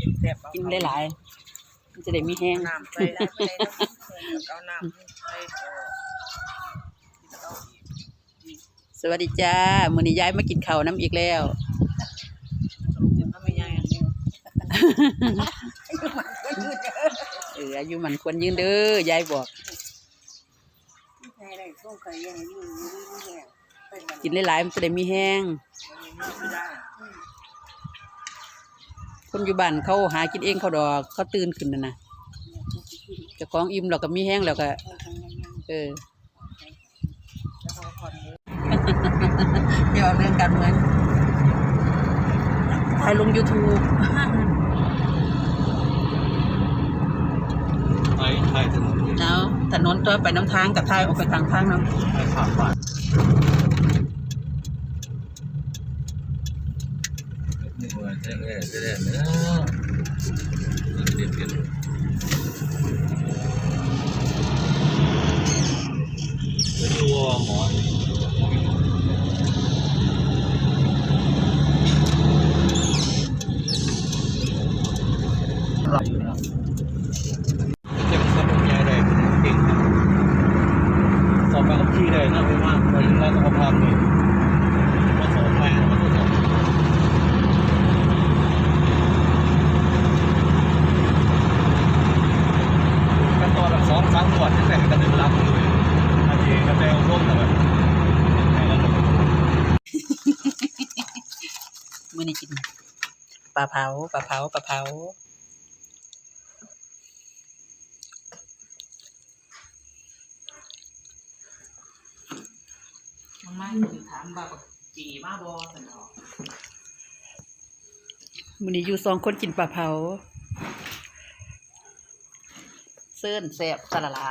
กินแซ่บกินหลายๆมันจะได้มีแห้งน้ำใส่แล้วไปเลยเอาน้ำใส่เออกินเอาอีกสวัสดีจ้ามื้อนี้ยายมากินข้าวน้ำอีกแล้วสรุปถึงก็ไม่ใหญ่เอออายุมันควรยืนเด้อยายบอกกินหลายๆมันจะได้มีแห้งไม่ได้ คนอยู่บ้านเขาหากินเองเขาดอกเขาตื่นขึ้นน่ะนะเจะของอิ่มเราก็มีแห้งแล้วก็เออแล้วเขาผ่อนเลยเดี๋ยวเรื่องการเมืองถ่ายลง YouTube ไทยไทยถนนเอาถนนตัวไปน้ำทางกับทายออกไปทางทางเนาะไทยผ่านบ้าน ว่าแท้แท้แท้เนาะเด็ดเด็ดไม่รู้ว่าหมอหลับอยู่นะเจ็บสะโพกใหญ่ได้เก่งนะสอบไปกับพี่ได้นะไปมากไปถึงแล้วสุขภาพเลยมาสอบไปมาทดสอบกันตอนแบบ สองสามขวดตั้งแต่กันหนึ่งลักเลยอาทีกระเตงร่มแต่แบบแค่นั้นเลยมื้อนี้กินปลาเผาปลาเผาปลาเผามันไม่ถามว่าจีมาบอสันออกมื้อนี้อยู่สองคนกินปลาเผา เซิ่นแซ่บสะละลา